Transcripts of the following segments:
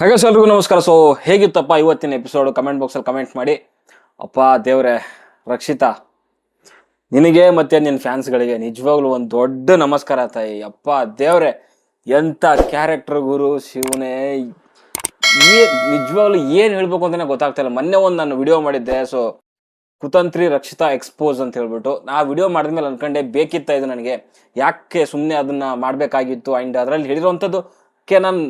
ಹಾಗೆ ಎಲ್ರಿಗೂ ನಮಸ್ಕಾರ. ಸೊ ಹೇಗಿತ್ತಪ್ಪ ಇವತ್ತಿನ ಎಪಿಸೋಡ್ ಕಮೆಂಟ್ ಬಾಕ್ಸಲ್ಲಿ ಕಮೆಂಟ್ ಮಾಡಿ. ಅಪ್ಪ ದೇವ್ರೆ, ರಕ್ಷಿತಾ, ನಿನಗೆ ಮತ್ತು ನಿನ್ನ ಫ್ಯಾನ್ಸ್ಗಳಿಗೆ ನಿಜವಾಗ್ಲೂ ಒಂದು ದೊಡ್ಡ ನಮಸ್ಕಾರ ತಾಯಿ. ಅಪ್ಪ ದೇವ್ರೆ ಎಂಥ ಕ್ಯಾರೆಕ್ಟರ್ ಗುರು ಶಿವನೇ. ಏ ನಿಜವಾಗ್ಲೂ ಏನು ಹೇಳಬೇಕು ಅಂತಲೇ ಗೊತ್ತಾಗ್ತಾ ಇಲ್ಲ. ಮೊನ್ನೆ ಒಂದು ನಾನು ವಿಡಿಯೋ ಮಾಡಿದ್ದೆ. ಸೊ ಕುತಂತ್ರಿ ರಕ್ಷಿತಾ ಎಕ್ಸ್ಪೋಸ್ ಅಂತ ಹೇಳ್ಬಿಟ್ಟು. ನಾ ವಿಡಿಯೋ ಮಾಡಿದ್ಮೇಲೆ ಅನ್ಕೊಂಡೆ ಬೇಕಿತ್ತ ಇದು ನನಗೆ? ಯಾಕೆ ಸುಮ್ಮನೆ ಅದನ್ನು ಮಾಡಬೇಕಾಗಿತ್ತು? ಆ್ಯಂಡ್ ಅದರಲ್ಲಿ ಹೇಳಿರೋವಂಥದ್ದು ಕೆ ನಾನು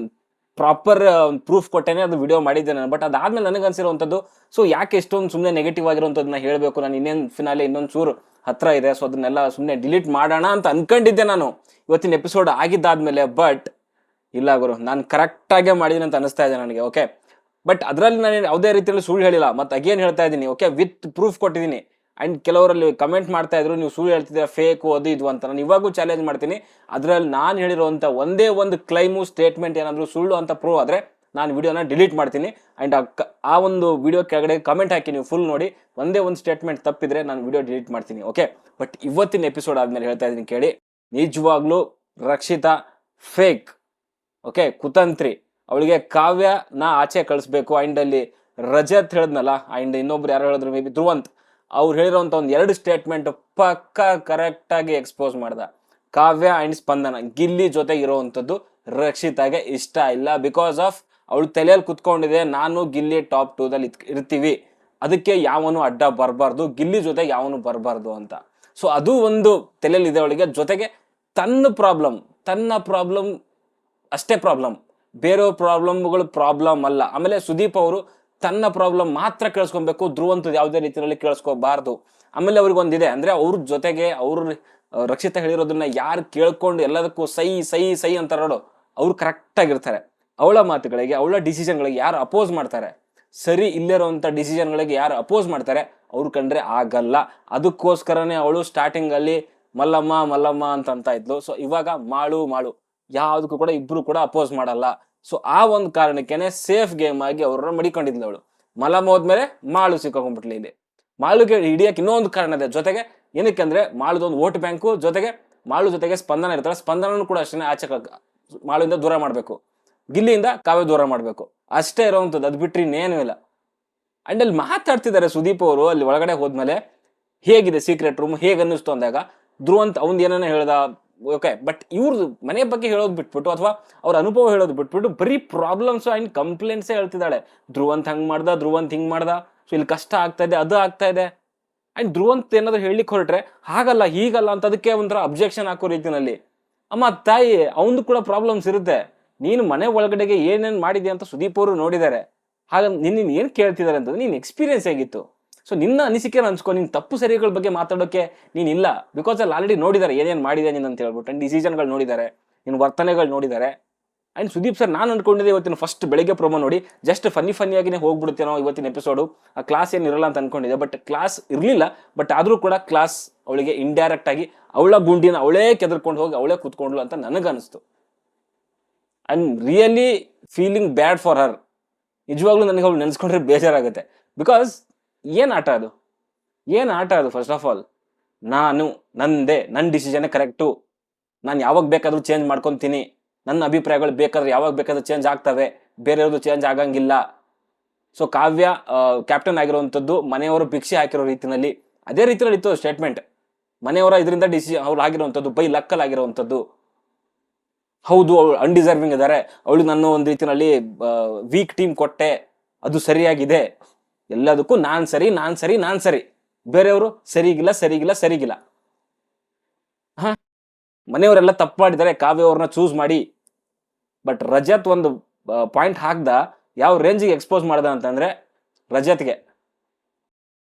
ಪ್ರಾಪರ್ ಪ್ರೂಫ್ ಕೊಟ್ಟೇನೆ ಅದು ವಿಡಿಯೋ ಮಾಡಿದ್ದೆ ನಾನು. ಬಟ್ ಅದಾದ್ಮೇಲೆ ನನಗೆ ಅನ್ಸಿರುವಂಥದ್ದು ಸೊ ಯಾಕೆ ಎಷ್ಟೊಂದು ಸುಮ್ಮನೆ ನೆಗೆಟಿವ್ ಆಗಿರುವಂಥದ್ದನ್ನ ಹೇಳಬೇಕು ನಾನು? ಇನ್ನೇನು ಫಿನಾಲೆ ಇನ್ನೊಂದು ಚೂರು ಹತ್ರ ಇದೆ ಸೊ ಅದನ್ನೆಲ್ಲ ಸುಮ್ಮನೆ ಡಿಲೀಟ್ ಮಾಡೋಣ ಅಂತ ಅನ್ಕೊಂಡಿದ್ದೆ ನಾನು. ಇವತ್ತಿನ ಎಪಿಸೋಡ್ ಆಗಿದ್ದಾದ್ಮೇಲೆ ಬಟ್ ಇಲ್ಲ ಗುರು, ನಾನು ಕರೆಕ್ಟಾಗೇ ಮಾಡಿದ್ದೀನಿ ಅಂತ ಅನಿಸ್ತಾ ಇದೆ ನನಗೆ ಓಕೆ ಬಟ್ ಅದರಲ್ಲಿ ನಾನು ಯಾವುದೇ ರೀತಿಯಲ್ಲಿ ಸುಳ್ಳು ಹೇಳಿಲ್ಲ. ಮತ್ತೆ ಅಗೇನ್ ಹೇಳ್ತಾ ಇದ್ದೀನಿ ಓಕೆ ವಿತ್ ಪ್ರೂಫ್ ಕೊಟ್ಟಿದ್ದೀನಿ. ಆ್ಯಂಡ್ ಕೆಲವರಲ್ಲಿ ಕಮೆಂಟ್ ಮಾಡ್ತಾ ಇದ್ರು, ನೀವು ಸುಳ್ಳು ಹೇಳ್ತಿದ್ದೀರಾ ಫೇಕು ಅದು ಇದು ಅಂತ. ನಾನು ಇವಾಗೂ ಚಾಲೆಂಜ್ ಮಾಡ್ತೀನಿ. ಅದರಲ್ಲಿ ನಾನು ಹೇಳಿರುವಂಥ ಒಂದೇ ಒಂದು ಕ್ಲೈಮು ಸ್ಟೇಟ್ಮೆಂಟ್ ಏನಾದರೂ ಸುಳ್ಳು ಅಂತ ಪ್ರೂವ್ ಆದರೆ ನಾನು ವಿಡಿಯೋನ ಡಿಲೀಟ್ ಮಾಡ್ತೀನಿ. ಆ್ಯಂಡ್ ಆ ಒಂದು ವಿಡಿಯೋ ಕೆಳಗಡೆ ಕಮೆಂಟ್ ಹಾಕಿ ನೀವು ಫುಲ್ ನೋಡಿ. ಒಂದೇ ಒಂದು ಸ್ಟೇಟ್ಮೆಂಟ್ ತಪ್ಪಿದ್ರೆ ನಾನು ವಿಡಿಯೋ ಡಿಲೀಟ್ ಮಾಡ್ತೀನಿ ಓಕೆ ಬಟ್ ಇವತ್ತಿನ ಎಪಿಸೋಡ್ ಆದಮೇಲೆ ಹೇಳ್ತಾ ಇದ್ದೀನಿ ಕೇಳಿ. ನಿಜವಾಗ್ಲೂ ರಕ್ಷಿತಾ ಫೇಕ್ ಓಕೆ ಕುತಂತ್ರಿ. ಅವಳಿಗೆ ಕಾವ್ಯ ನಾ ಆಚೆ ಕಳಿಸ್ಬೇಕು. ಆ್ಯಂಡಲ್ಲಿ ರಜತ್ ಹೇಳಿದ್ನಲ್ಲ ಆ್ಯಂಡ್ ಇನ್ನೊಬ್ರು ಯಾರು ಹೇಳಿದ್ರು ಮೇ ಬಿ ಧ್ರುವಂತ್. ಅವ್ರು ಹೇಳಿರೋಂಥ ಒಂದು ಎರಡು ಸ್ಟೇಟ್ಮೆಂಟ್ ಪಕ್ಕ ಕರೆಕ್ಟಾಗಿ ಎಕ್ಸ್ಪೋಸ್ ಮಾಡ್ದ. ಕಾವ್ಯ ಆ್ಯಂಡ್ ಸ್ಪಂದನ ಗಿಲ್ಲಿ ಜೊತೆ ಇರೋವಂಥದ್ದು ರಕ್ಷಿತಾಗೆ ಇಷ್ಟ ಇಲ್ಲ ಬಿಕಾಸ್ ಆಫ್ ಅವಳು ತಲೆಯಲ್ಲಿ ಕುತ್ಕೊಂಡಿದೆ, ನಾನು ಗಿಲ್ಲಿ ಟಾಪ್ ಟೂದಲ್ಲಿ ಇರ್ತೀವಿ. ಅದಕ್ಕೆ ಯಾವನು ಅಡ್ಡ ಬರಬಾರ್ದು, ಗಿಲ್ಲಿ ಜೊತೆ ಯಾವನು ಬರಬಾರ್ದು ಅಂತ. ಸೊ ಅದು ಒಂದು ತಲೆಯಲ್ಲಿ ಇದೆ ಅವಳಿಗೆ. ಜೊತೆಗೆ ತನ್ನ ಪ್ರಾಬ್ಲಮ್ ತನ್ನ ಪ್ರಾಬ್ಲಮ್ ಅಷ್ಟೇ ಪ್ರಾಬ್ಲಮ್ ಬೇರೆಯವ್ರ ಪ್ರಾಬ್ಲಮ್ಗಳು ಪ್ರಾಬ್ಲಮ್ ಅಲ್ಲ. ಆಮೇಲೆ ಸುದೀಪ್ ಅವರು ತನ್ನ ಪ್ರಾಬ್ಲಮ್ ಮಾತ್ರ ಕೇಳಿಸ್ಕೊಬೇಕು, ಧ್ರುವಂತದ್ದು ಯಾವುದೇ ರೀತಿಯಲ್ಲಿ ಕೇಳಿಸ್ಕೋಬಾರ್ದು. ಆಮೇಲೆ ಅವ್ರಿಗೆ ಒಂದಿದೆ, ಅಂದ್ರೆ ಅವ್ರ ಜೊತೆಗೆ ಅವ್ರ ರಕ್ಷಿತ ಹೇಳಿರೋದನ್ನ ಯಾರು ಕೇಳ್ಕೊಂಡು ಎಲ್ಲದಕ್ಕೂ ಸೈ ಸೈ ಸೈ ಅಂತ ನೋಡು. ಅವ್ರು ಕರೆಕ್ಟ್ ಆಗಿರ್ತಾರೆ. ಅವಳ ಮಾತುಗಳಿಗೆ, ಅವಳ ಡಿಸಿಷನ್ಗಳಿಗೆ ಯಾರು ಅಪೋಸ್ ಮಾಡ್ತಾರೆ? ಸರಿ ಇಲ್ಲಿರುವಂಥ ಡಿಸಿಷನ್ಗಳಿಗೆ ಯಾರು ಅಪೋಸ್ ಮಾಡ್ತಾರೆ? ಅವ್ರು ಕಂಡ್ರೆ ಆಗಲ್ಲ. ಅದಕ್ಕೋಸ್ಕರನೇ ಅವಳು ಸ್ಟಾರ್ಟಿಂಗ್ ಅಲ್ಲಿ ಮಲ್ಲಮ್ಮ ಮಲ್ಲಮ್ಮ ಅಂತ ಅಂತ ಇದ್ಲು. ಸೊ ಇವಾಗ ಮಾಳು ಮಾಳು. ಯಾವುದಕ್ಕೂ ಕೂಡ ಇಬ್ರು ಕೂಡ ಅಪೋಸ್ ಮಾಡಲ್ಲ. ಸೊ ಆ ಒಂದು ಕಾರಣಕ್ಕೇನೆ ಸೇಫ್ ಗೇಮ್ ಆಗಿ ಅವ್ರನ್ನ ಮಡಿಕೊಂಡಿದ್ಲು ಅವಳು. ಮಲಮ್ ಹೋದ್ಮೇಲೆ ಮಾಳು ಸಿಕ್ಕೊಂಡ್ಬಿಟ್ಲಿ ಇಲ್ಲಿ. ಮಾಳುಗೆ ಹಿಡಿಯಕ್ಕೆ ಇನ್ನೊಂದು ಕಾರಣ ಇದೆ. ಜೊತೆಗೆ ಏನಕ್ಕೆ ಅಂದ್ರೆ ಮಾಳುದೊಂದು ವೋಟ್ ಬ್ಯಾಂಕು, ಜೊತೆಗೆ ಮಾಳು ಜೊತೆಗೆ ಸ್ಪಂದನ ಇರ್ತಾರೆ ಸ್ಪಂದನೂ ಕೂಡ ಅಷ್ಟೇ ಆಚೆ ಮಾಳಿಂದ ದೂರ ಮಾಡಬೇಕು. ಗಿಲ್ಲಿಯಿಂದ ಕಾವ್ಯ ದೂರ ಮಾಡಬೇಕು. ಅಷ್ಟೇ ಇರೋವಂಥದ್ದು. ಅದು ಬಿಟ್ಟರೆ ಇನ್ನೇನೂ ಇಲ್ಲ. ಅಂಡ್ ಅಲ್ಲಿ ಮಾತಾಡ್ತಿದ್ದಾರೆ ಸುದೀಪ್ ಅವರು. ಅಲ್ಲಿ ಒಳಗಡೆ ಹೋದ್ಮೇಲೆ ಹೇಗಿದೆ ಸೀಕ್ರೆಟ್ ರೂಮ್ ಹೇಗೆ ಅನ್ನಿಸ್ತು ಅಂದಾಗ ಧ್ರುವಂತ್ ಅವ್ನ್ ಏನೇನೋ ಹೇಳ್ದ? ಓಕೆ ಬಟ್ ಇವ್ರದ್ದು ಮನೆ ಬಗ್ಗೆ ಹೇಳೋದು ಬಿಟ್ಬಿಟ್ಟು ಅಥವಾ ಅವ್ರ ಅನುಭವ ಹೇಳೋದು ಬಿಟ್ಬಿಟ್ಟು ಬರೀ ಪ್ರಾಬ್ಲಮ್ಸ್ ಆ್ಯಂಡ್ ಕಂಪ್ಲೇಂಟ್ಸೇ ಹೇಳ್ತಿದ್ದಾಳೆ. ಧ್ರುವಂತ್ ಹಂಗೆ ಮಾಡ್ದ, ಧ್ರುವಂತ್ ಹಿಂಗೆ ಮಾಡ್ದ, ಸೊ ಇಲ್ಲಿ ಕಷ್ಟ ಆಗ್ತಾ ಇದೆ, ಅದು ಆಗ್ತಾ ಇದೆ. ಆ್ಯಂಡ್ ಧ್ರುವಂತ್ ಏನಾದರೂ ಹೇಳಲಿಕ್ಕೆ ಹೊರಟ್ರೆ ಹಾಗಲ್ಲ, ಹೀಗಲ್ಲ ಅಂತ ಅದಕ್ಕೆ ಒಂಥರ ಅಬ್ಜೆಕ್ಷನ್ ಹಾಕೋ ರೀತಿನಲ್ಲಿ. ಅಮ್ಮ, ತಾಯಿ ಅವನು ಕೂಡ ಪ್ರಾಬ್ಲಮ್ಸ್ ಇರುತ್ತೆ. ನೀನು ಮನೆ ಒಳಗಡೆಗೆ ಏನೇನು ಮಾಡಿದೆ ಅಂತ ಸುದೀಪ್ ಅವರು ನೋಡಿದ್ದಾರೆ ಹಾಗೆ ನಿನ್ನ ಏನು ಕೇಳ್ತಿದ್ದಾರೆ ಅಂತಂದ್ರೆ ನೀನು ಎಕ್ಸ್ಪೀರಿಯನ್ಸ್ ಹೇಗಿತ್ತು? ಸೊ ನಿನ್ನ ಅನಿಸಿಕೆ ಅನ್ಸ್ಕೊ ನಿನ್ನ ತಪ್ಪು ಸರಿಗಳ ಬಗ್ಗೆ ಮಾತಾಡೋಕೆ ನೀನಿಲ್ಲ. ಬಿಕಾಸ್ ಅಲ್ಲಿ ಆಲ್ರೆಡಿ ನೋಡಿದ್ದಾರೆ ಏನೇನು ಮಾಡಿದೆ ನೀನು ಅಂತ ಹೇಳ್ಬಿಟ್ಟು ಅಂಡ್ ಡಿಸಿಷನ್ಗಳು ನೋಡಿದ್ದಾರೆ ನಿನ್ನ ವರ್ತನೆಗಳು ನೋಡಿದ್ದಾರೆ ಅಂಡ್ ಸುದೀಪ್ ಸರ್ ನಾನು ಅನ್ಕೊಂಡಿದ್ದೆ ಇವತ್ತಿನ ಫಸ್ಟ್ ಬೆಳಿಗ್ಗೆ ಪ್ರೊಮೋ ನೋಡಿ ಜಸ್ಟ್ ಫನ್ನಿ ಫನ್ನಿಯಾಗಿನೇ ಹೋಗ್ಬಿಡ್ತೇನೋ ಇವತ್ತಿನ ಎಪಿಸೋಡು ಆ ಕ್ಲಾಸ್ ಏನು ಇರಲ್ಲ ಅಂತ ಅನ್ಕೊಂಡಿದ್ದೆ ಬಟ್ ಕ್ಲಾಸ್ ಇರಲಿಲ್ಲ ಬಟ್ ಆದರೂ ಕೂಡ ಕ್ಲಾಸ್ ಅವಳಿಗೆ ಇಂಡೈರೆಕ್ಟ್ ಆಗಿ ಅವಳ ಗುಂಡಿನ ಅವಳೇ ಕೆದರ್ಕೊಂಡು ಹೋಗಿ ಅವಳೇ ಕೂತ್ಕೊಂಡ್ಲು ಅಂತ ನನಗನ್ನಿಸ್ತು. I am really feeling bad for her ನಿಜವಾಗ್ಲೂ ನನಗೆ ಅವಳು ನೆನೆಸ್ಕೊಂಡ್ರೆ ಬೇಜಾರಾಗುತ್ತೆ. ಬಿಕಾಸ್ ಏನು ಆಟ ಅದು? ಏನು ಆಟ ಅದು ಫಸ್ಟ್ ಆಫ್ ಆಲ್ ನಾನು, ನಂದೇ ನನ್ನ ಡಿಸಿಷನ್ ಕರೆಕ್ಟು ನಾನು ಯಾವಾಗ ಬೇಕಾದರೂ ಚೇಂಜ್ ಮಾಡ್ಕೊತೀನಿ. ನನ್ನ ಅಭಿಪ್ರಾಯಗಳು ಬೇಕಾದ್ರೆ ಯಾವಾಗ ಬೇಕಾದ್ರೂ ಚೇಂಜ್ ಆಗ್ತವೆ. ಬೇರೆಯವ್ರದ್ದು ಚೇಂಜ್ ಆಗಂಗಿಲ್ಲ. ಸೊ ಕಾವ್ಯ ಕ್ಯಾಪ್ಟನ್ ಆಗಿರುವಂಥದ್ದು ಮನೆಯವರು ಭಿಕ್ಷೆ ಹಾಕಿರೋ ರೀತಿಯಲ್ಲಿ ಅದೇ ರೀತಿಯಲ್ಲಿ ಇತ್ತು ಸ್ಟೇಟ್ಮೆಂಟ್ ಮನೆಯವರ ಇದರಿಂದ ಡಿಸಿ ಅವ್ರು ಆಗಿರುವಂಥದ್ದು, ಬೈ ಲಕ್ಕಲ್ ಆಗಿರುವಂಥದ್ದು. ಹೌದು, ಅವಳು ಅನ್ಡಿಸರ್ವಿಂಗ್ ಇದ್ದಾರೆ. ಅವಳು ನನ್ನ ಒಂದು ರೀತಿಯಲ್ಲಿ ವೀಕ್ ಟೀಮ್ ಕೊಟ್ಟೆ. ಅದು ಸರಿಯಾಗಿದೆ. ಎಲ್ಲದಕ್ಕೂ ನಾನ್ ಸರಿ ನಾನ್ ಸರಿ ನಾನ್ ಸರಿ. ಬೇರೆಯವರು ಸರಿಗಿಲ್ಲ ಸರಿಗಿಲ್ಲ ಸರಿಗಿಲ್ಲ. ಹಾ? ಮನೆಯವರೆಲ್ಲ ತಪ್ಪು ಮಾಡಿದ್ದಾರೆ ಕಾವ್ಯ ಅವ್ರನ್ನ ಚೂಸ್ ಮಾಡಿ. ಬಟ್ ರಜತ್ ಒಂದು ಪಾಯಿಂಟ್ ಹಾಕ್ದ, ಯಾವ ರೇಂಜಿಗೆ ಎಕ್ಸ್ಪೋಸ್ ಮಾಡ್ದ ಅಂತಂದ್ರೆ, ರಜತ್ಗೆ.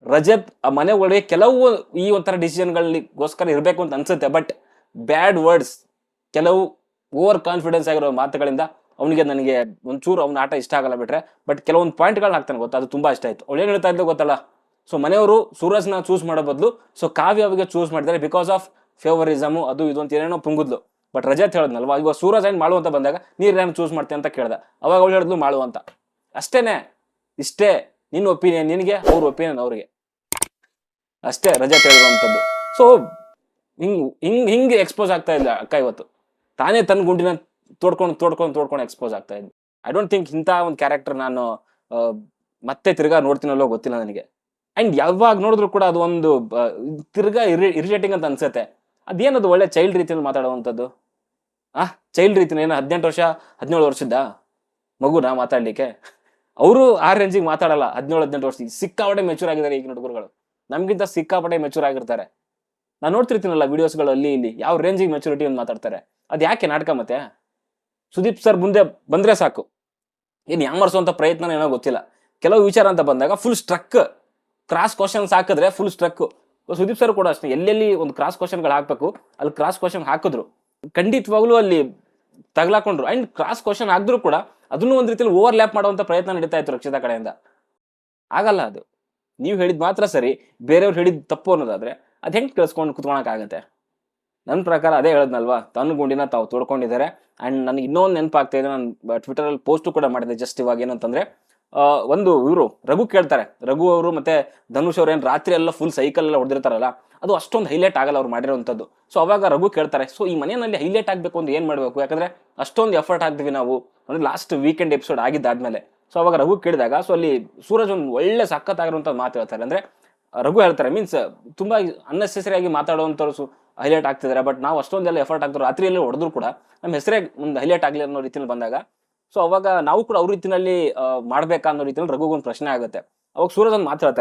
ರಜತ್, ಆ, ಮನೆ ಒಳಗೆ ಕೆಲವು ಈ ಒಂಥರ ಡಿಸಿಷನ್ಗಳಿಗೋಸ್ಕರ ಇರಬೇಕು ಅಂತ ಅನ್ಸುತ್ತೆ ಬಟ್ ಬ್ಯಾಡ್ ವರ್ಡ್ಸ್ ಕೆಲವು ಓವರ್ ಕಾನ್ಫಿಡೆನ್ಸ್ ಆಗಿರೋ ಮಾತುಗಳಿಂದ ಅವನಿಗೆ ನನಗೆ ಒಂಚೂರು ಅವ್ನ ಆಟ ಇಷ್ಟ ಆಗಲ್ಲ ಬಿಟ್ರೆ ಬಟ್ ಕೆಲವೊಂದು ಪಾಯಿಂಟ್ಗಳನ್ನ ಹಾಕ್ತಾನೆ ಗೊತ್ತಾ? ಅದು ತುಂಬಾ ಇಷ್ಟ ಆಯ್ತು. ಅವಳು ಏನು ಹೇಳ್ತಾ ಇದ್ಲು ಗೊತ್ತಲ್ಲ? ಸೊ ಮನೆಯವರು ಸೂರಜ್ನ ಚೂಸ್ ಮಾಡೋ ಬದಲು ಸೊ ಕಾವ್ಯ ಅವರಿಗೆ ಚೂಸ್ ಮಾಡಿದ್ದಾರೆ ಬಿಕಾಸ್ ಆಫ್ ಫೇವರಿಸಮು ಅದು ಇದು ಅಂತ ಏನೇನೋ ಪುಂಗುದ್ಲು. ಬಟ್ ರಜತ್ ಹೇಳಿದ್ನಲ್ವಾ? ಇವಾಗ ಸೂರಜ್ ಏನು ಮಾಡುವಂತ ಬಂದಾಗ, ನೀರು ಏನು ಚೂಸ್ ಮಾಡ್ತೀನಿ ಅಂತ ಕೇಳ್ದ. ಅವಾಗ ಅವಳು ಹೇಳಿದ್ಲು ಮಾಡು ಅಂತ. ಅಷ್ಟೇನೆ. ಇಷ್ಟೇ. ನಿನ್ನ ಒಪಿನಿಯನ್ ನಿನಗೆ, ಅವ್ರ ಒಪಿನಿಯನ್ ಅವ್ರಿಗೆ. ಅಷ್ಟೇ ರಜತ್ ಹೇಳಿರುವಂಥದ್ದು ಸೊ ಹಿಂಗ್ ಹಿಂಗ್, ಹಿಂಗೆ ಎಕ್ಸ್ಪೋಸ್ ಆಗ್ತಾ ಇಲ್ಲ ಅಕ್ಕ ಇವತ್ತು. ತಾನೇ ತನ್ನ ಗುಂಡಿನ ತೋಡ್ಕೊಂಡು ತೋಡ್ಕೊಂಡು ತೋಡ್ಕೊಂಡು ಎಕ್ಸ್ಪೋಸ್ ಆಗ್ತಾ ಇದ್ದೆ. ಐ ಡೋಂಟ್ ಥಿಂಕ್ ಇಂಥ ಒಂದು ಕ್ಯಾರೆಕ್ಟರ್ ನಾನು ಮತ್ತೆ ತಿರ್ಗಾ ನೋಡ್ತೀನಲ್ಲೋ ಗೊತ್ತಿಲ್ಲ ನನಗೆ. ಅಂಡ್ ಯಾವಾಗ ನೋಡಿದ್ರು ಕೂಡ ಅದು ಒಂದು ತಿರ್ಗಾ ಇರಿ ಇರಿಟೇಟಿಂಗ್ ಅಂತ ಅನ್ಸುತ್ತೆ. ಅದೇನದು ಒಳ್ಳೆ ಚೈಲ್ಡ್ ರೀತಿಯಲ್ಲಿ ಮಾತಾಡುವಂಥದ್ದು? ಆ ಚೈಲ್ಡ್ ರೀತಿನ ಏನು ಹದಿನೆಂಟು ವರ್ಷ, ಹದಿನೇಳು ವರ್ಷದ ಮಗುನ ಮಾತಾಡ್ಲಿಕ್ಕೆ? ಅವರು ಆ ರೇಂಜಿಗೆ ಮಾತಾಡಲ್ಲ. ಹದಿನೇಳು, ಹದಿನೆಂಟು ವರ್ಷ. ಸಿಕ್ಕಾಪಟ್ಟೆ ಮೆಚೂರ್ ಆಗಿದ್ದಾರೆ ಈಗಿನ ಹುಡುಗರುಗಳು. ನಮಗಿಂತ ಸಿಕ್ಕಾಪಟ್ಟೆ ಮೆಚೂರ್ ಆಗಿರ್ತಾರೆ. ನಾನು ನೋಡ್ತಿರ್ತೀನಲ್ಲ ವಿಡಿಯೋಸ್ಗಳು ಅಲ್ಲಿ ಇಲ್ಲಿ ಯಾವ ರೇಂಜಿಗೆ ಮೆಚುರಿಟಿ ಅಂತ ಮಾತಾಡ್ತಾರೆ. ಅದು ಯಾಕೆ ನಾಟಕ ಮತ್ತೆ? ಸುದೀಪ್ ಸರ್ ಮುಂದೆ ಬಂದ್ರೆ ಸಾಕು. ಏನು ಯಾಮರ್ಸುವಂಥ ಪ್ರಯತ್ನ ಏನೋ ಗೊತ್ತಿಲ್ಲ. ಕೆಲವು ವಿಚಾರ ಅಂತ ಬಂದಾಗ ಫುಲ್ ಸ್ಟ್ರಕ್ ಕ್ರಾಸ್ ಕ್ವಶನ್ಸ್ ಹಾಕಿದ್ರೆ ಫುಲ್ ಸ್ಟ್ರಕ್ ಸುದೀಪ್ ಸರ್ ಕೂಡ ಅಷ್ಟೇ, ಎಲ್ಲೆಲ್ಲಿ ಒಂದು ಕ್ರಾಸ್ ಕ್ವಶನ್ಗಳು ಹಾಕ್ಬೇಕು, ಅಲ್ಲಿ ಕ್ರಾಸ್ ಕ್ವಶನ್ ಹಾಕಿದ್ರು. ಖಂಡಿತವಾಗ್ಲೂ ಅಲ್ಲಿ ತಗಲಾಕೊಂಡ್ರು. ಅಂಡ್ ಕ್ರಾಸ್ ಕ್ವಶನ್ ಹಾಕಿದ್ರು ಕೂಡ ಅದನ್ನು ಒಂದು ರೀತಿಯಲ್ಲಿ ಓವರ್ ಲ್ಯಾಪ್ ಮಾಡುವಂಥ ಪ್ರಯತ್ನ ನಡೀತಾ ಇತ್ತು ರಕ್ಷಿತಾ ಕಡೆಯಿಂದ. ಆಗಲ್ಲ ಅದು. ನೀವು ಹೇಳಿದ್ ಮಾತ್ರ ಸರಿ, ಬೇರೆಯವ್ರು ಹೇಳಿದ್ ತಪ್ಪು ಅನ್ನೋದಾದ್ರೆ ಅದು ಹೆಂಗೆ ಕೇಳಿಸ್ಕೊಂಡು ಕುತ್ಕೊಳಕ್ಕಾಗತ್ತೆ ನನ್ನ ಪ್ರಕಾರ ಅದೇ ಹೇಳದ್ನಲ್ವಾ? ತನ್ನ ಗುಂಡಿನ ತಾವು ತೋಡ್ಕೊಂಡಿದ್ದಾರೆ. ಅಂಡ್ ನನಗೆ ಇನ್ನೊಂದು ನೆನಪಾಗ್ತಾ ಇದೆ, ನಾನು ಟ್ವಿಟರಲ್ಲಿ ಪೋಸ್ಟ್ ಕೂಡ ಮಾಡಿದೆ ಜಸ್ಟ್ ಇವಾಗ ಏನಂತಂದ್ರೆ ಒಂದು ಇವರು ರಘು ಕೇಳ್ತಾರೆ. ರಘು ಅವರು ಮತ್ತೆ ಧನುಷ್ ಅವ್ರು ಏನ್ ರಾತ್ರಿ ಎಲ್ಲ ಫುಲ್ ಸೈಕಲ್ ಎಲ್ಲ ಹೊಡೆದಿರ್ತಾರಲ್ಲ, ಅದು ಅಷ್ಟೊಂದು ಹೈಲೈಟ್ ಆಗಲ್ಲ ಅವ್ರು ಮಾಡಿರೋವಂಥದ್ದು ಸೊ ಅವಾಗ ರಘು ಕೇಳ್ತಾರೆ ಸೊ ಈ ಮನೆಯಲ್ಲಿ ಹೈಲೈಟ್ ಆಗಬೇಕು ಅಂತ ಏನ್ ಮಾಡಬೇಕು? ಯಾಕಂದ್ರೆ ಅಷ್ಟೊಂದು ಎಫರ್ಟ್ ಹಾಕ್ತೀವಿ ನಾವು. ಅಂದ್ರೆ ಲಾಸ್ಟ್ ವೀಕೆಂಡ್ ಎಪಿಸೋಡ್ ಆಗಿದ್ದಾದ್ಮೇಲೆ. ಸೊ ಅವಾಗ ರಘು ಕೇಳಿದಾಗ ಸೊ ಅಲ್ಲಿ ಸೂರಜ್ ಒಂದು ಒಳ್ಳೆ ಸಖತ್ತಾಗಿರುವಂತ ಮಾತು ಹೇಳ್ತಾರೆ. ಅಂದ್ರೆ ರಘು ಹೇಳ್ತಾರೆ ಮೀನ್ಸ್ ತುಂಬಾ ಅನ್ನೆಸೆಸರಿ ಆಗಿ ಮಾತಾಡುವಂಥವ್ರು ಹೈಲೈಟ್ ಆಗ್ತಿದ್ದಾರೆ ಬಟ್ ನಾವು ಅಷ್ಟೊಂದೆಲ್ಲ ಎಫರ್ಟ್ ಆಗ್ತಾರೆ ರಾತ್ರಿಯಲ್ಲಿ ಹೊಡೆದ್ರು ಕೂಡ ನಮ್ಮ ಹೆಸರೇ ಒಂದು ಹೈಲೈಟ್ ಆಗಲಿ ಅನ್ನೋ ರೀತಿಯಲ್ಲಿ ಬಂದಾಗ ಸೊ ಅವಾಗ ನಾವು ಕೂಡ ಅವ್ರ ರೀತಿಯಲ್ಲಿ ಮಾಡ್ಬೇಕಾ ಅನ್ನೋ ರೀತಿಯಲ್ಲಿ ರಘುಗೊಂದು ಪ್ರಶ್ನೆ ಆಗುತ್ತೆ. ಅವಾಗ ಸೂರಜ್ ಒಂದು ಮಾತು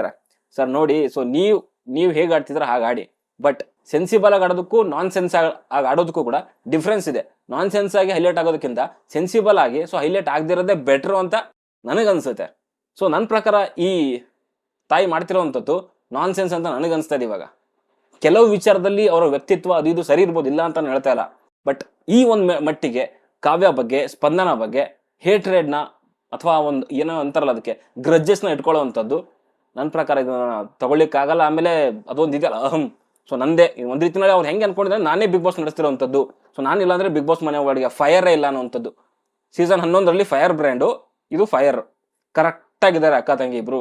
ಸರ್ ನೋಡಿ ಸೊ ನೀವು ನೀವು ಹೇಗೆ ಆಡ್ತಿದ್ರೆ ಹಾಗೆ ಆಡಿ. ಬಟ್ ಸೆನ್ಸಿಬಲ್ ಆಗಿ ಆಡೋದಕ್ಕೂ ನಾನ್ ಸೆನ್ಸ್ ಆಗಿ ಆಡೋದಕ್ಕೂ ಕೂಡ ಡಿಫ್ರೆನ್ಸ್ ಇದೆ. ನಾನ್ ಸೆನ್ಸ್ ಆಗಿ ಹೈಲೈಟ್ ಆಗೋದಕ್ಕಿಂತ ಸೆನ್ಸಿಬಲ್ ಆಗಿ ಸೊ ಹೈಲೈಟ್ ಆಗದಿರೋದೇ ಬೆಟ್ರು ಅಂತ ನನಗನ್ಸುತ್ತೆ. ಸೊ ನನ್ನ ಪ್ರಕಾರ ಈ ತಾಯಿ ಮಾಡ್ತಿರೋವಂಥದ್ದು ನಾನ್ ಸೆನ್ಸ್ ಅಂತ ನನಗನ್ಸ್ತಾ ಇದೆ ಇವಾಗ. ಕೆಲವು ವಿಚಾರದಲ್ಲಿ ಅವರ ವ್ಯಕ್ತಿತ್ವ ಅದು ಇದು ಸರಿ ಇರ್ಬೋದು, ಇಲ್ಲ ಅಂತ ನಾನು ಹೇಳ್ತಾ ಇಲ್ಲ. ಬಟ್ ಈ ಒಂದು ಮಟ್ಟಿಗೆ ಕಾವ್ಯ ಬಗ್ಗೆ, ಸ್ಪಂದನ ಬಗ್ಗೆ ಹೇಟ್ರೇಡ್ನ ಅಥವಾ ಒಂದು ಏನೋ ಅಂತಾರಲ್ಲ ಅದಕ್ಕೆ ಗ್ರಜ್ಜಸ್ನ ಇಟ್ಕೊಳ್ಳೋವಂಥದ್ದು, ನನ್ನ ಪ್ರಕಾರ ಇದನ್ನ ತಗೊಳ್ಳಿಕ್ಕಾಗಲ್ಲ. ಆಮೇಲೆ ಅದೊಂದು ಇದೆಯಲ್ಲ, ಅಹಂ. ಸೊ ನಂದೇ, ಒಂದು ರೀತಿಯಲ್ಲಿ ಅವ್ರು ಹೆಂಗೆ ಅನ್ಕೊಂಡಿದ್ರೆ ನಾನೇ ಬಿಗ್ ಬಾಸ್ ನಡೆಸ್ತಿರೋವಂಥದ್ದು ಸೊ ನಾನು ಅಂದ್ರೆ ಬಿಗ್ ಬಾಸ್ ಮನೆ ಒಳಗೆ ಫೈರೇ ಇಲ್ಲ ಅನ್ನೋವಂಥದ್ದು. ಸೀಸನ್ ಹನ್ನೊಂದರಲ್ಲಿ ಫೈರ್ ಬ್ರ್ಯಾಂಡು ಇದು ಫೈರ್ ಕರೆಕ್ಟ್ ಆಗಿದ್ದಾರೆ ಅಕ್ಕ ತಂಗಿ ಇಬ್ರು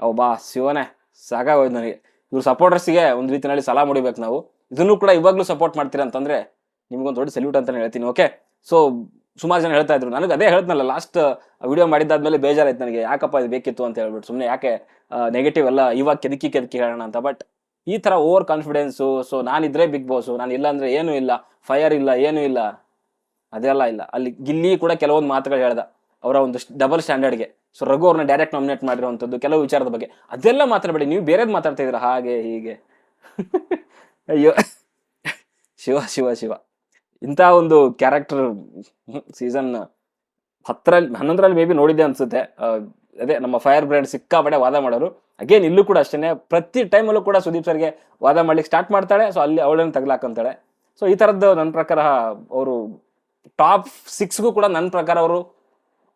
ಅವ್ ಬಾ, ಶಿವನೇ, ಸಾಕಾಗೋಯ್ತು ನನಗೆ. ಇವ್ರ ಸಪೋರ್ಟರ್ಸ್ಗೆ ಒಂದು ರೀತಿಯಲ್ಲಿ ಸಲ ಮುಡಿಬೇಕು ನಾವು. ಇದನ್ನು ಕೂಡ ಇವಾಗ್ಲೂ ಸಪೋರ್ಟ್ ಮಾಡ್ತೀರಾ ಅಂತಂದ್ರೆ ನಿಮ್ಗೊಂದು ದೊಡ್ಡ ಸಲ್ಯೂಟ್ ಅಂತಾನೆ ಹೇಳ್ತೀನಿ ಓಕೆ ಸೊ ಸುಮಾರು ಜನ ಹೇಳ್ತಾ ಇದ್ರು. ನನಗೆ ಅದೇ ಹೇಳ್ತನಲ್ಲ ಲಾಸ್ಟ್ ವಿಡಿಯೋ ಮಾಡಿದ್ದಾದ್ಮೇಲೆ ಬೇಜಾರಾಯ್ತು ನನಗೆ. ಯಾಕಪ್ಪ ಇದು ಬೇಕಿತ್ತು ಅಂತ ಹೇಳ್ಬಿಟ್ಟು. ಸುಮ್ಮನೆ ಯಾಕೆ ನೆಗೆಟಿವ್ ಎಲ್ಲ ಇವಾಗ ಕೆದಕಿ ಕೆದಕಿ ಹೇಳೋಣ ಅಂತ. ಬಟ್ ಈ ತರ ಓವರ್ ಕಾನ್ಫಿಡೆನ್ಸು ಸೊ ನಾನಿದ್ರೆ ಬಿಗ್ ಬಾಸು ನಾನು ಇಲ್ಲ ಅಂದ್ರೆ ಏನೂ ಇಲ್ಲ ಫೈರ್ ಇಲ್ಲ, ಏನೂ ಇಲ್ಲ ಅದೆಲ್ಲ ಇಲ್ಲ. ಅಲ್ಲಿ ಗಿಲ್ಲಿ ಕೂಡ ಕೆಲವೊಂದು ಮಾತುಗಳು ಹೇಳ್ದ, ಅವರ ಒಂದು ಡಬಲ್ ಸ್ಟ್ಯಾಂಡರ್ಡ್ಗೆ ಸೊ ರಘು ಅವ್ರನ್ನ ಡೈರೆಕ್ಟ್ ನಾಮಿನೇಟ್ ಮಾಡಿರುವಂಥದ್ದು ಕೆಲವು ವಿಚಾರದ ಬಗ್ಗೆ. ಅದೆಲ್ಲ ಮಾತಾಡಬೇಡಿ, ನೀವು ಬೇರೆದು ಮಾತಾಡ್ತಾ ಇದ್ದೀರಾ? ಹಾಗೆ, ಹೀಗೆ. ಅಯ್ಯೋ. ಶಿವ ಶಿವ ಶಿವ. ಇಂಥ ಒಂದು ಕ್ಯಾರೆಕ್ಟರ್ ಸೀಸನ್ ಹತ್ತರಲ್ಲಿ, ಹನ್ನೊಂದರಲ್ಲಿ ಮೇ ಬಿ ನೋಡಿದ್ದೆ ಅನ್ಸುತ್ತೆ. ಅದೇ, ನಮ್ಮ ಫೈರ್ ಬ್ರ್ಯಾಂಡ್ ಸಿಕ್ಕಾಪಟ್ಟೆ ವಾದ ಮಾಡೋರು. ಅಗೇನ್ ಇಲ್ಲೂ ಕೂಡ ಅಷ್ಟೇ ಪ್ರತಿ ಟೈಮಲ್ಲೂ ಕೂಡ ಸುದೀಪ್ ಸರ್ಗೆ ವಾದ ಮಾಡ್ಲಿಕ್ಕೆ ಸ್ಟಾರ್ಟ್ ಮಾಡ್ತಾಳೆ. ಸೊ ಅಲ್ಲಿ ಅವಳನ್ನು ತಗ್ಲಾಕಂತಾಳೆ. ಸೊ ಈ ಥರದ್ದು ನನ್ನ ಪ್ರಕಾರ ಅವರು ಟಾಪ್ ಸಿಕ್ಸ್ಗೂ ಕೂಡ ನನ್ನ ಪ್ರಕಾರ ಅವರು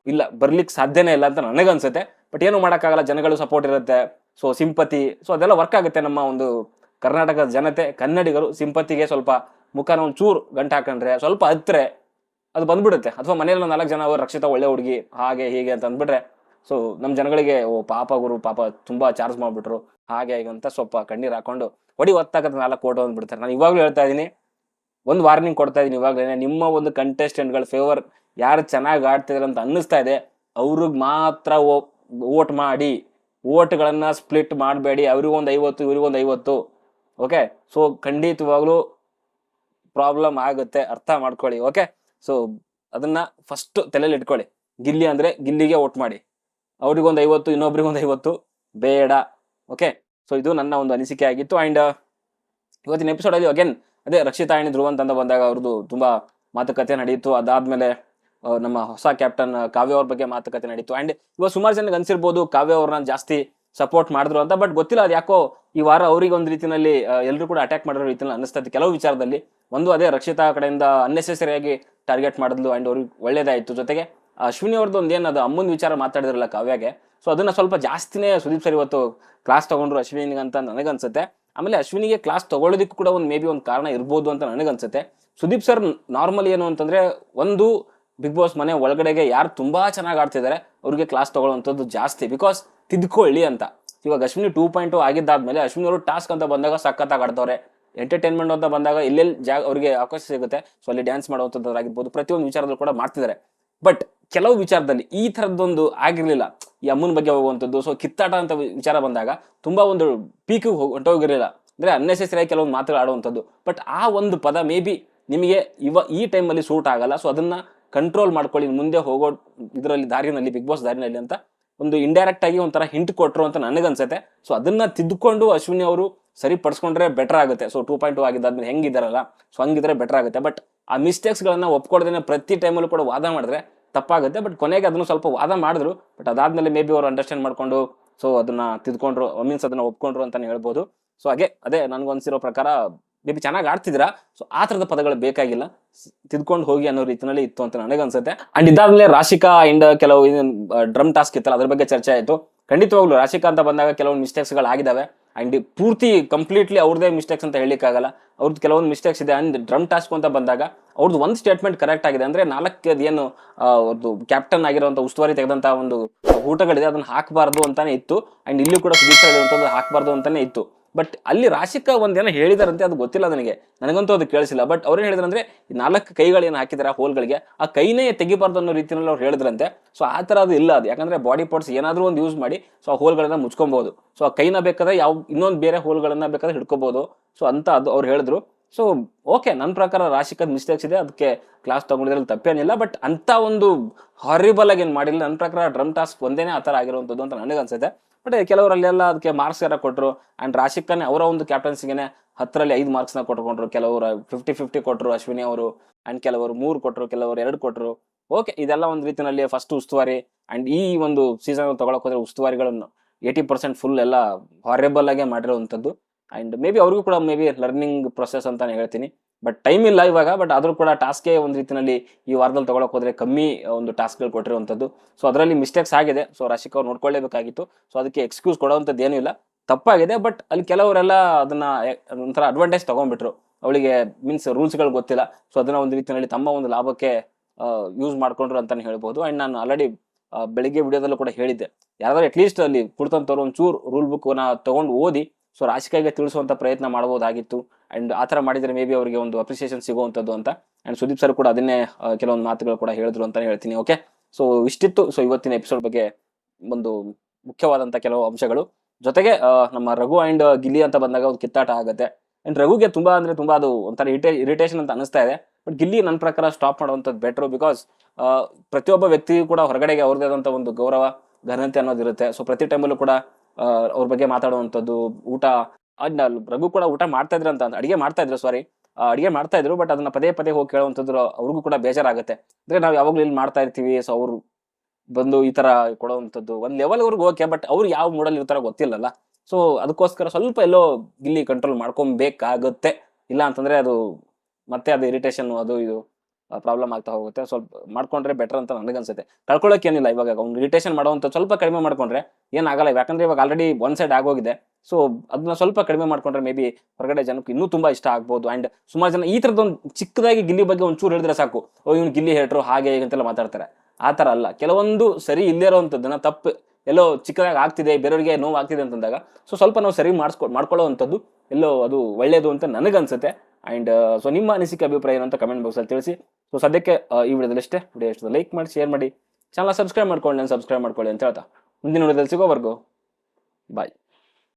ಇಲ್ಲ, ಬರ್ಲಿಕ್ಕೆ ಸಾಧ್ಯನೇ ಇಲ್ಲ ಅಂತ ನನಗನ್ಸುತ್ತೆ. ಬಟ್ ಏನು ಮಾಡೋಕ್ಕಾಗಲ್ಲ, ಜನಗಳು ಸಪೋರ್ಟ್ ಇರುತ್ತೆ. ಸೊ ಸಿಂಪತಿ ಸೊ ಅದೆಲ್ಲ ವರ್ಕ್ ಆಗುತ್ತೆ ನಮ್ಮ ಒಂದು ಕರ್ನಾಟಕದ ಜನತೆ, ಕನ್ನಡಿಗರು ಸಿಂಪತಿಗೆ ಸ್ವಲ್ಪ ಮುಖನ ಒಂದು ಚೂರು ಗಂಟು ಹಾಕೊಂಡ್ರೆ, ಸ್ವಲ್ಪ ಹತ್ತರೆ ಅದು ಬಂದ್ಬಿಡುತ್ತೆ. ಅಥವಾ ಮನೆಯಲ್ಲಿ ನಾಲ್ಕು ಜನ ಅವರು ರಕ್ಷಿತ ಒಳ್ಳೆ ಹುಡುಗಿ, ಹಾಗೆ, ಹೀಗೆ ಅಂತ ಅಂದ್ಬಿಟ್ರೆ ಸೊ ನಮ್ಮ ಜನಗಳಿಗೆ, ಓ, ಪಾಪ ಗುರು, ಪಾಪ ತುಂಬಾ ಚಾರ್ಜ್ ಮಾಡ್ಬಿಟ್ರು. ಹಾಗೆ, ಹೀಗೆ ಅಂತ ಸ್ವಲ್ಪ ಕಣ್ಣೀರು ಹಾಕೊಂಡು, ಹೊಡಿ ಒತ್ತಾಕತ್ತೆ ನಾಲ್ಕು ಕೋಟು ಅಂದ್ಬಿಡ್ತಾರೆ. ನಾನು ಇವಾಗಲೂ ಹೇಳ್ತಾ ಇದ್ದೀನಿ ಒಂದು ವಾರ್ನಿಂಗ್ ಕೊಡ್ತಾ ಇದೀನಿ ಇವಾಗಲೇ, ನಿಮ್ಮ ಒಂದು ಕಂಟೆಸ್ಟೆಂಟ್ಗಳ ಫೇವರ್ ಯಾರು ಚೆನ್ನಾಗಿ ಆಡ್ತಿದ್ರು ಅಂತ ಅನ್ನಿಸ್ತಾ ಇದೆ, ಅವ್ರಿಗೆ ಮಾತ್ರ ವೋಟ್ ಮಾಡಿ ಓಟ್ಗಳನ್ನು ಸ್ಪ್ಲಿಟ್ ಮಾಡಬೇಡಿ ಅವ್ರಿಗೊಂದು ಐವತ್ತು ಇವ್ರಿಗೊಂದು ಐವತ್ತು ಓಕೆ ಸೊ ಖಂಡಿತವಾಗ್ಲೂ ಪ್ರಾಬ್ಲಮ್ ಆಗುತ್ತೆ, ಅರ್ಥ ಮಾಡ್ಕೊಳ್ಳಿ ಓಕೆ ಸೊ ಅದನ್ನ ಫಸ್ಟ್ ತಲೆಯಲ್ಲಿ ಇಟ್ಕೊಳ್ಳಿ, ಗಿಲ್ಲಿ ಅಂದ್ರೆ ಗಿಲ್ಲಿಗೆ ವೋಟ್ ಮಾಡಿ ಅವ್ರಿಗೊಂದು ಐವತ್ತು ಇನ್ನೊಬ್ರಿಗೊಂದು ಐವತ್ತು, ಬೇಡ ಓಕೆ ಸೊ ಇದು ನನ್ನ ಒಂದು ಅನಿಸಿಕೆ ಆಗಿತ್ತು ಅಂಡ್ ಇವತ್ತಿನ ಎಪಿಸೋಡ್ ಅಲ್ಲಿ ಅಗೇನ್ ಅದೇ ರಕ್ಷಿತಾ ಆಣಿ ಧ್ರುವಂತ ಅಂತ ಬಂದಾಗ ಅವ್ರದ್ದು ತುಂಬಾ ಮಾತುಕತೆ ನಡೆಯಿತು ಅದಾದ್ಮೇಲೆ ನಮ್ಮ ಹೊಸ ಕ್ಯಾಪ್ಟನ್ ಕಾವ್ಯ ಅವ್ರ ಬಗ್ಗೆ ಮಾತುಕತೆ ನಡೀತು. ಅಂಡ್ ಇವಾಗ ಸುಮಾರು ಜನಕ್ಕೆ ಅನ್ಸಿರ್ಬೋದು ಕಾವ್ಯ ಅವ್ರನ್ನ ಜಾಸ್ತಿ ಸಪೋರ್ಟ್ ಮಾಡಿದ್ರು ಅಂತ. ಬಟ್ ಗೊತ್ತಿಲ್ಲ ಅದು ಯಾಕೋ ಈ ವಾರ ಅವ್ರಿಗೆ ಒಂದು ರೀತಿಯಲ್ಲಿ ಎಲ್ಲರೂ ಕೂಡ ಅಟ್ಯಾಕ್ ಮಾಡಿರೋ ರೀತಿಯಲ್ಲಿ ಅನಿಸ್ತದೆ ಕೆಲವು ವಿಚಾರದಲ್ಲಿ ಒಂದು ಅದೇ ರಕ್ಷಿತಾ ಕಡೆಯಿಂದ ಅನ್ನೆಸೆಸರಿಯಾಗಿ ಟಾರ್ಗೆಟ್ ಮಾಡಿದ್ಲು ಅಂಡ್ ಅವ್ರಿಗೆ ಒಳ್ಳೇದಾಯಿತು. ಜೊತೆಗೆ ಅಶ್ವಿನಿ ಅವ್ರದ್ದು ಒಂದು ಅಮ್ಮನ ವಿಚಾರ ಮಾತಾಡಿದ್ರಲ್ಲ ಕಾವ್ಯಗೆ. ಸೊ ಅದನ್ನ ಸ್ವಲ್ಪ ಜಾಸ್ತಿನೇ ಸುದೀಪ್ ಸರ್ ಇವತ್ತು ಕ್ಲಾಸ್ ತಗೊಂಡ್ರು ಅಶ್ವಿನಿಗಂತ ನನಗನ್ಸುತ್ತೆ. ಆಮೇಲೆ ಅಶ್ವಿನಿಗೆ ಕ್ಲಾಸ್ ತಗೊಳ್ಳೋದಕ್ಕೂ ಕೂಡ ಒಂದು ಮೇ ಬಿ ಒಂದು ಕಾರಣ ಇರ್ಬೋದು ಅಂತ ನನಗನ್ಸುತ್ತೆ. ಸುದೀಪ್ ಸರ್ ನಾರ್ಮಲ್ ಏನು ಅಂತಂದರೆ ಒಂದು ಬಿಗ್ ಬಾಸ್ ಮನೆ ಒಳಗಡೆಗೆ ಯಾರು ತುಂಬ ಚೆನ್ನಾಗಿ ಆಡ್ತಿದ್ದಾರೆ ಅವ್ರಿಗೆ ಕ್ಲಾಸ್ ತಗೊಳ್ಳುವಂಥದ್ದು ಜಾಸ್ತಿ. ಬಿಕಾಸ್ ತಿದ್ಕೊಳ್ಳಿ ಅಂತ. ಇವಾಗ ಅಶ್ವಿನಿ ಟೂ ಪಾಯಿಂಟ್ ಆಗಿದ್ದಾದ್ಮೇಲೆ ಅಶ್ವಿನಿ ಅವರು ಟಾಸ್ಕ್ ಅಂತ ಬಂದಾಗ ಸಖತ್ತಾಗಿ ಆಡ್ತವ್ರೆ. ಎಂಟರ್ಟೈನ್ಮೆಂಟ್ ಅಂತ ಬಂದಾಗ ಇಲ್ಲೆಲ್ಲಿ ಜಾಗ ಅವರಿಗೆ ಅವಕಾಶ ಸಿಗುತ್ತೆ. ಸೊ ಅಲ್ಲಿ ಡ್ಯಾನ್ಸ್ ಮಾಡುವಂಥದ್ದಾಗಿರ್ಬೋದು ಪ್ರತಿಯೊಂದು ವಿಚಾರದಲ್ಲೂ ಕೂಡ ಮಾಡ್ತಿದ್ದಾರೆ ಬಟ್ ಕೆಲವು ವಿಚಾರದಲ್ಲಿ ಈ ಥರದ್ದೊಂದು ಆಗಿರಲಿಲ್ಲ. ಈ ಅಮ್ಮನ ಬಗ್ಗೆ ಹೋಗುವಂಥದ್ದು ಸೊ ಕಿತ್ತಾಟ ಅಂತ ವಿಚಾರ ಬಂದಾಗ ತುಂಬ ಒಂದು ಪೀಕಿಗೆ ಹೊಂಟೋಗಿರಲಿಲ್ಲ. ಅಂದರೆ ಅನ್ನೆಸೆಸರಿ ಕೆಲವೊಂದು ಮಾತುಗಳು ಆಡುವಂಥದ್ದು. ಬಟ್ ಆ ಒಂದು ಪದ ಮೇ ಬಿ ನಿಮಗೆ ಇವ, ಈ ಟೈಮಲ್ಲಿ ಸೂಟ್ ಆಗಲ್ಲ. ಸೊ ಅದನ್ನು ಕಂಟ್ರೋಲ್ ಮಾಡ್ಕೊಳ್ಳಿ ಮುಂದೆ ಹೋಗೋ ಇದರಲ್ಲಿ, ದಾರಿನಲ್ಲಿ ಬಿಗ್ ಬಾಸ್ ದಾರಿನಲ್ಲಿ ಅಂತ ಒಂದು ಇಂಡೈರೆಕ್ಟ್ ಆಗಿ ಒಂಥರ ಹಿಂಟ್ ಕೊಟ್ರು ಅಂತ ನನಗನ್ಸುತ್ತೆ. ಸೊ ಅದನ್ನು ತಿದ್ದುಕೊಂಡು ಅಶ್ವಿನಿ ಅವರು ಸರಿಪಡಿಸ್ಕೊಂಡ್ರೆ ಬೆಟರ್ ಆಗುತ್ತೆ. ಸೊ ಟೂ ಪಾಯಿಂಟ್ ಟು ಆಗಿದ್ದಾದ್ಮೇಲೆ ಹೆಂಗಿದ್ದಾರಲ್ಲ ಸೊ ಹಂಗಿದ್ರೆ ಬೆಟರ್ ಆಗುತ್ತೆ. ಬಟ್ ಆ ಮಿಸ್ಟೇಕ್ಸ್ಗಳನ್ನು ಒಪ್ಕೊಳ್ದೇನೆ ಪ್ರತಿ ಟೈಮಲ್ಲೂ ಕೂಡ ವಾದ ಮಾಡಿದ್ರೆ ತಪ್ಪಾಗುತ್ತೆ. ಬಟ್ ಕೊನೆಗೆ ಅದನ್ನು ಸ್ವಲ್ಪ ವಾದ ಮಾಡಿದ್ರು. ಬಟ್ ಅದಾದ್ಮೇಲೆ ಮೇ ಬಿ ಅವ್ರು ಅಂಡರ್ಸ್ಟ್ಯಾಂಡ್ ಮಾಡ್ಕೊಂಡು ಸೊ ಅದನ್ನ ತಿದ್ಕೊಂಡ್ರು ಮೀನ್ಸ್ ಅದನ್ನ ಒಪ್ಕೊಂಡ್ರು ಅಂತಾನೆ ಹೇಳ್ಬೋದು. ಸೊ ಹಾಗೆ, ಅದೇ ನನ್ಗನ್ಸಿರೋ ಪ್ರಕಾರ ಮೇ ಬಿ ಚೆನ್ನಾಗಿ ಆಡ್ತಿದ್ರ ಸೊ ಆ ಥರದ ಪದಗಳು ಬೇಕಾಗಿಲ್ಲ. ತಿದ್ಕೊಂಡು ಹೋಗಿ ಅನ್ನೋ ರೀತಿಯಲ್ಲಿ ಇತ್ತು ಅಂತ ನನಗೆ ನನಗನ್ಸುತ್ತೆ. ಅಂಡ್ ಇದಾದ್ಮೇಲೆ ರಾಶಿಕಾ ಅಂಡ್ ಕೆಲವು ಡ್ರಮ್ ಟಾಸ್ಕ್ ಇತ್ತಲ್ಲ, ಅದ್ರ ಬಗ್ಗೆ ಚರ್ಚೆ ಆಯಿತು. ಖಂಡಿತವಾಗ್ಲು ರಾಶಿಕಾ ಅಂತ ಬಂದಾಗ ಕೆಲವೊಂದು ಮಿಸ್ಟೇಕ್ಸ್ ಗಳಾಗಿದ್ದಾವೆ ಅಂಡ್ ಪೂರ್ತಿ ಕಂಪ್ಲೀಟ್ಲಿ ಅವ್ರದೇ ಮಿಸ್ಟೇಕ್ಸ್ ಅಂತ ಹೇಳಿಕ್ಕಾಗಲ್ಲ ಅವ್ರದ್ದು ಕೆಲವೊಂದು ಮಿಸ್ಟೇಕ್ಸ್ ಇದೆ ಅಂಡ್ ಡ್ರಮ್ ಟಾಸ್ಕ್ ಅಂತ ಬಂದಾಗ ಅವ್ರದ್ದು ಒಂದು ಸ್ಟೇಟ್ಮೆಂಟ್ ಕರೆಕ್ಟ್ ಆಗಿದೆ ಅಂದ್ರೆ ನಾಲ್ಕು ಏನು ಅವ್ರದ್ದು ಕ್ಯಾಪ್ಟನ್ ಆಗಿರುವಂಥ ಉಸ್ತುವಾರಿ ತೆಗೆದಂಥ ಒಂದು ಊಟಗಳಿದೆ, ಅದನ್ನ ಹಾಕಬಾರ್ದು ಅಂತಲೇ ಇತ್ತು. ಅಂಡ್ ಇಲ್ಲಿ ಕೂಡ ಸುದೀಪ್ ಹೇಳಿರುವಂಥದ್ದು ಹಾಕಬಾರ್ದು ಅಂತಲೇ ಇತ್ತು. ಬಟ್ ಅಲ್ಲಿ ರಾಶಿಕಾ ಒಂದೇನೋ ಹೇಳಿದಾರಂತೆ, ಅದು ಗೊತ್ತಿಲ್ಲ ನನಗೆ. ನನಗಂತೂ ಅದು ಕೇಳಿಸಿಲ್ಲ. ಬಟ್ ಅವ್ರೇನು ಹೇಳಿದ್ರಂದ್ರೆ ನಾಲ್ಕು ಕೈಗಳೇನು ಹಾಕಿದಾರೆ ಆ ಹೋಲ್ಗಳಿಗೆ, ಆ ಕೈನೇ ತೆಗಿಬಾರ್ದು ಅನ್ನೋ ರೀತಿಯಲ್ಲಿ ಅವ್ರು ಹೇಳಿದ್ರಂತೆ. ಸೊ ಆ ಥರ ಅದು ಇಲ್ಲ ಅದು. ಯಾಕಂದರೆ ಬಾಡಿ ಪಾರ್ಟ್ಸ್ ಏನಾದರೂ ಒಂದು ಯೂಸ್ ಮಾಡಿ ಸೊ ಆ ಹೋಲ್ಗಳನ್ನ ಮುಚ್ಕೊಬಹುದು ಸೊ ಆ ಕೈನ ಬೇಕಾದ್ರೆ ಯಾವ, ಇನ್ನೊಂದು ಬೇರೆ ಹೋಲ್ಗಳನ್ನ ಬೇಕಾದ್ರೆ ಹಿಡ್ಕೋಬೋದು. ಸೊ ಅಂತ ಅದು ಅವ್ರು ಹೇಳಿದ್ರು. ಸೊ ಓಕೆ ನನ್ನ ಪ್ರಕಾರ ರಾಶಿಕದ ಮಿಸ್ಟೇಕ್ಸ್ ಇದೆ. ಅದಕ್ಕೆ ಕ್ಲಾಸ್ ತೊಗೊಂಡಿದ್ರಲ್ಲಿ ತಪ್ಪೇನಿಲ್ಲ. ಬಟ್ ಅಂತ ಒಂದು ಹಾರಿಬಲ್ ಆಗಿ ಏನು ಮಾಡಿಲ್ಲ. ನನ್ನ ಪ್ರಕಾರ ಡ್ರಮ್ ಟಾಸ್ಕ್ ಒಂದೇ ಆ ಥರ ಆಗಿರುವಂಥದ್ದು ಅಂತ ನನಗೆ ಅನ್ಸುತ್ತೆ ಬಟ್ ಕೆಲವರಲ್ಲೆಲ್ಲ ಅದಕ್ಕೆ ಮಾರ್ಕ್ಸ್ ಯಾರ ಕೊಟ್ಟರು ರಾಶಿಕ್ ರಾಶಿಕನೇ ಅವರ ಒಂದು ಕ್ಯಾಪ್ಟನ್ಸಿಗೆ ಹತ್ತರಲ್ಲಿ ಐದು ಮಾರ್ಕ್ಸ್ನ ಕೊಟ್ಕೊಂಡ್ರು. ಕೆಲವರು ಫಿಫ್ಟಿ ಫಿಫ್ಟಿ ಕೊಟ್ಟರು ಅಶ್ವಿನಿ ಅವರು. ಆ್ಯಂಡ್ ಕೆಲವರು ಮೂರು ಕೊಟ್ಟರು ಕೆಲವರು ಎರಡು ಕೊಟ್ಟರು ಓಕೆ ಇದೆಲ್ಲ ಒಂದು ರೀತಿಯಲ್ಲಿ ಫಸ್ಟ್ ಉಸ್ತುವಾರಿ. ಆ್ಯಂಡ್ ಈ ಒಂದು ಸೀಸನ್ ತೊಗೊಳಕ್ಕೆ ಹೋದರೆ ಉಸ್ತುವಾರಿಗಳನ್ನು ಏಯ್ಟಿ ಪರ್ಸೆಂಟ್ ಫುಲ್ ಎಲ್ಲ ಹಾರೇಬಲ್ ಆಗೇ ಮಾಡಿರೋವಂಥದ್ದು. ಆ್ಯಂಡ್ ಮೇ ಬಿ ಅವ್ರಿಗೂ ಕೂಡ ಮೇ ಬಿ ಲರ್ನಿಂಗ್ ಪ್ರೊಸೆಸ್ ಅಂತಲೇ ಹೇಳ್ತೀನಿ. ಬಟ್ ಟೈಮ್ ಇಲ್ಲ ಇವಾಗ ಬಟ್ ಆದರೂ ಕೂಡ ಟಾಸ್ಕೇ ಒಂದು ರೀತಿಯಲ್ಲಿ ಈ ವಾರದಲ್ಲಿ ತೊಗೊಳಕ್ಕೆ ಹೋದರೆ ಕಮ್ಮಿ ಒಂದು ಟಾಸ್ಕ್ಗಳು ಕೊಟ್ಟಿರುವಂಥದ್ದು ಸೊ ಅದರಲ್ಲಿ ಮಿಸ್ಟೇಕ್ಸ್ ಆಗಿದೆ. ಸೊ ರಶಿಕ್ ಅವ್ರು ನೋಡ್ಕೊಳ್ಳೇಬೇಕಾಗಿತ್ತು. ಸೊ ಅದಕ್ಕೆ ಎಕ್ಸ್ಕ್ಯೂಸ್ ಕೊಡುವಂಥದ್ದು ಏನೂ ಇಲ್ಲ. ತಪ್ಪಾಗಿದೆ ಬಟ್ ಅಲ್ಲಿ ಕೆಲವರೆಲ್ಲ ಅದನ್ನ ಒಂಥರ ಅಡ್ವಾಂಟೇಜ್ ತೊಗೊಂಡ್ಬಿಟ್ರು. ಅವಳಿಗೆ ಮೀನ್ಸ್ ರೂಲ್ಸ್ಗಳು ಗೊತ್ತಿಲ್ಲ. ಸೊ ಅದನ್ನ ಒಂದು ರೀತಿಯಲ್ಲಿ ತಮ್ಮ ಒಂದು ಲಾಭಕ್ಕೆ ಯೂಸ್ ಮಾಡ್ಕೊಂಡ್ರು ಅಂತಾನೆ ಹೇಳ್ಬೋದು. ಅಂಡ್ ನಾನು ಆಲ್ರೆಡಿ ಬೆಳಿಗ್ಗೆ ವಿಡಿಯೋದಲ್ಲೂ ಕೂಡ ಹೇಳಿದ್ದೆ. ಯಾರಾದರೂ ಅಟ್ಲೀಸ್ಟ್ ಅಲ್ಲಿ ಕುಡ್ತಂತವ್ರು ಒಂಚೂರು ರೂಲ್ ಬುಕ್ ತೊಗೊಂಡು ತಗೊಂಡು ಓದಿ ಸೊ ರಾಶಿಕಾಗೆ ತಿಳಿಸುವಂಥ ಪ್ರಯತ್ನ ಮಾಡಬಹುದಾಗಿತ್ತು. ಅಂಡ್ ಆ ಥರ ಮಾಡಿದ್ರೆ ಮೇ ಬಿ ಅವರಿಗೆ ಒಂದು ಅಪ್ರಿಸಿಯೇಷನ್ ಸಿಗುವಂಥದ್ದು ಅಂತ. ಅಂಡ್ ಸುದೀಪ್ ಸರ್ ಕೂಡ ಅದನ್ನೇ ಕೆಲವೊಂದು ಮಾತುಗಳು ಕೂಡ ಹೇಳಿದ್ರು ಅಂತ ಹೇಳ್ತೀನಿ ಓಕೆ ಸೊ ಇಷ್ಟಿತ್ತು. ಸೊ ಇವತ್ತಿನ ಎಪಿಸೋಡ್ ಬಗ್ಗೆ ಒಂದು ಮುಖ್ಯವಾದಂಥ ಕೆಲವು ಅಂಶಗಳು. ಜೊತೆಗೆ ನಮ್ಮ ರಘು ಅಂಡ್ ಗಿಲ್ಲಿ ಅಂತ ಬಂದಾಗ ಒಂದು ಕಿತ್ತಾಟ ಆಗುತ್ತೆ. ಅಂಡ್ ರಘುಗೆ ತುಂಬಾ ಅಂದ್ರೆ ತುಂಬಾ ಅದು ಒಂಥರ ಇರಿಟೇಷನ್ ಅಂತ ಅನಿಸ್ತಾ ಇದೆ. ಬಟ್ ಗಿಲ್ಲಿ ನನ್ನ ಪ್ರಕಾರ ಸ್ಟಾಪ್ ಮಾಡುವಂಥದ್ದು ಬೆಟ್ರು ಬಿಕಾಸ್ ಪ್ರತಿಯೊಬ್ಬ ವ್ಯಕ್ತಿಗೂ ಕೂಡ ಹೊರಗಡೆಗೆ ಅವ್ರದೇ ಆದಂಥ ಒಂದು ಗೌರವ, ಘನತೆ ಅನ್ನೋದಿರುತ್ತೆ. ಸೊ ಪ್ರತಿ ಟೈಮಲ್ಲೂ ಕೂಡ ಅವ್ರ ಬಗ್ಗೆ ಮಾತಾಡುವಂಥದ್ದು, ಊಟ ರಘು ಕೂಡ ಊಟ ಮಾಡ್ತಾ ಇದ್ರು ಅಂತ ಅಡಿಗೆ ಮಾಡ್ತಾ ಇದ್ರು ಸಾರಿ ಅಡಿಗೆ ಮಾಡ್ತಾ ಇದ್ರು ಬಟ್ ಅದನ್ನ ಪದೇ ಪದೇ ಹೋಗಿ ಕೇಳುವಂಥದ್ದು ಅವ್ರಿಗೂ ಕೂಡ ಬೇಜಾರಾಗುತ್ತೆ. ಅಂದ್ರೆ ನಾವು ಯಾವಾಗ್ಲೂ ಇಲ್ಲಿ ಮಾಡ್ತಾ ಇರ್ತೀವಿ ಸೊ ಅವ್ರು ಬಂದು ಈ ತರ ಕೊಡುವಂಥದ್ದು, ಒಂದ್ ಲೆವೆಲ್ ವರ್ಗು ಓಕೆ ಬಟ್ ಅವ್ರು ಯಾವ ಮೂಡಲ್ಲಿ ಇರ್ತಾರೋ ಗೊತ್ತಿಲ್ಲಲ್ಲ. ಸೊ ಅದಕ್ಕೋಸ್ಕರ ಸ್ವಲ್ಪ ಎಲ್ಲೋ ಇಲ್ಲಿ ಕಂಟ್ರೋಲ್ ಮಾಡ್ಕೊಬೇಕಾಗುತ್ತೆ. ಇಲ್ಲ ಅಂತಂದ್ರೆ ಅದು ಮತ್ತೆ ಅದು ಇರಿಟೇಷನ್ ಅದು ಇದು. ಪ್ರಾಬ್ಲಮ್ ಆಗ್ತಾ ಹೋಗುತ್ತೆ. ಸ್ವಲ್ಪ ಮಾಡ್ಕೊಂಡ್ರೆ ಬೆಟರ್ ಅಂತ ನನಗೆ ಅನ್ಸುತ್ತೆ ಕಳ್ಕೊಳ್ಳೋಕೆ ಏನಿಲ್ಲ, ಇವಾಗ ಅವ್ನು ಇರಿಟೇಷನ್ ಮಾಡೋವಂಥ ಸ್ವಲ್ಪ ಕಡಿಮೆ ಮಾಡ್ಕೊಂಡ್ರೆ ಏನಾಗಲ್ಲ. ಯಾಕಂದ್ರೆ ಇವಾಗ ಆಲ್ರೆಡಿ ಒನ್ ಸೈಡ್ ಆಗೋಗಿದೆ. ಸೊ ಅದನ್ನ ಸ್ವಲ್ಪ ಕಡಿಮೆ ಮಾಡ್ಕೊಂಡ್ರೆ ಮೇ ಬಿ ಹೊರಗಡೆ ಜನಕ್ಕೆ ಇನ್ನೂ ತುಂಬಾ ಇಷ್ಟ ಆಗ್ಬೋದು. ಅಂಡ್ ಸುಮಾರು ಜನ ಈ ತರದೊಂದು ಚಿಕ್ಕದಾಗಿ ಗಿಲ್ಲಿ ಬಗ್ಗೆ ಒಂಚೂರು ಹೇಳಿದ್ರೆ ಸಾಕು. ಓ, ಇವ್ನು ಗಿಲ್ಲಿ ಹೇಳ್ರು ಹಾಗೆ ಹೀಗೆ ಅಂತೆಲ್ಲ ಮಾತಾಡ್ತಾರೆ. ಆ ಥರ ಅಲ್ಲ. ಕೆಲವೊಂದು ಸರಿ ಇಲ್ಲೇ ಇರೋವಂಥದ್ದನ್ನ ತಪ್ಪು, ಎಲ್ಲೋ ಚಿಕ್ಕದಾಗಿ ಆಗ್ತಿದೆ, ಬೇರೆಯವರಿಗೆ ನೋವು ಆಗ್ತಿದೆ ಅಂತಂದಾಗ, ಸೊ ಸ್ವಲ್ಪ ನಾವು ಸರಿ ಮಾಡಿಸ್ಕೊ ಮಾಡ್ಕೊಳ್ಳೋವಂಥದ್ದು ಎಲ್ಲೋ ಅದು ಒಳ್ಳೇದು ಅಂತ ನನಗನ್ಸುತ್ತೆ. ಆ್ಯಂಡ್ ಸೊ ನಿಮ್ಮ ಅನಿಸಿಕೆ ಅಭಿಪ್ರಾಯ ಏನು ಅಂತ ಕಮೆಂಟ್ ಬಾಕ್ಸಲ್ಲಿ ತಿಳಿಸಿ. ಸೊ ಸದ್ಯಕ್ಕೆ ಆ, ಈ ವಿಡಿಯೋದಲ್ಲಿ ಇಷ್ಟೇ ವಿಡಿಯೋ ಎಷ್ಟು ಲೈಕ್ ಮಾಡಿ ಶೇರ್ ಮಾಡಿ. ಚಾನಲ್ ಸಬ್ಸ್ಕ್ರೈಬ್ ಮಾಡ್ಕೊಳ್ಳಿ ನಾನು ಸಬ್ಸ್ಕ್ರೈಬ್ ಮಾಡ್ಕೊಳ್ಳಿ ಅಂತ ಹೇಳ್ತಾ. ಮುಂದಿನ ವಿಡಿಯೋದಲ್ಲಿ ಸಿಗೋವರೆಗೂ ಬಾಯ್